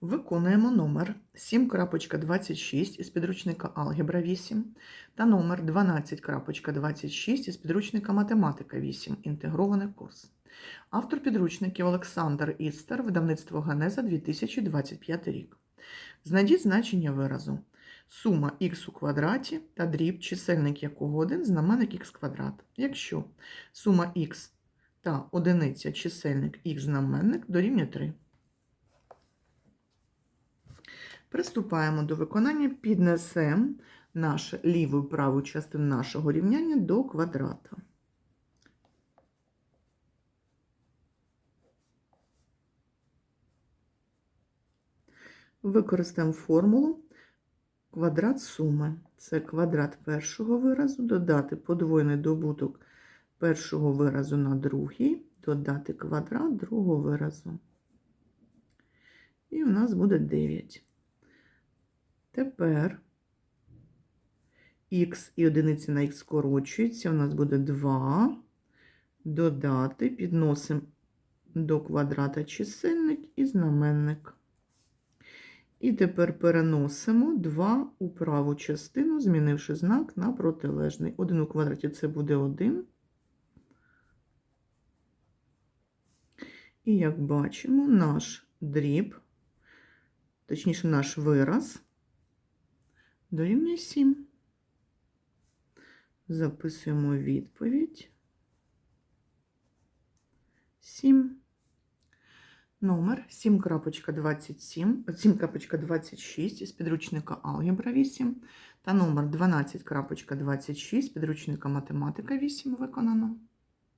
Виконуємо номер 7.26 із підручника Алгебра 8 та номер 12.26 із підручника Математика 8. Інтегрований курс. Автор підручників Олександр Істер, видавництво Генеза 2025 рік. Знайдіть значення виразу. Сума х у квадраті та дріб, чисельник якого 1, знаменник х квадрат. Якщо сума х та одиниця чисельник х знаменник дорівнює 3. Приступаємо до виконання, піднесемо нашу ліву і праву частину нашого рівняння до квадрата. Використаємо формулу квадрат суми. Це квадрат першого виразу, додати подвоєний добуток першого виразу на другий, додати квадрат другого виразу. І у нас буде 9. Тепер х і одиниці на х скорочується, у нас буде 2. Додати, підносимо до квадрата чисельник і знаменник. І тепер переносимо 2 у праву частину, змінивши знак на протилежний. 1 у квадраті це буде 1. І як бачимо, наш дріб, точніше, наш вираз дорівнює 7. Записуємо відповідь. 7. Номер 7.27, 7.26 із підручника Алгебра 8 та номер 12.26 підручника Математика 8 виконано.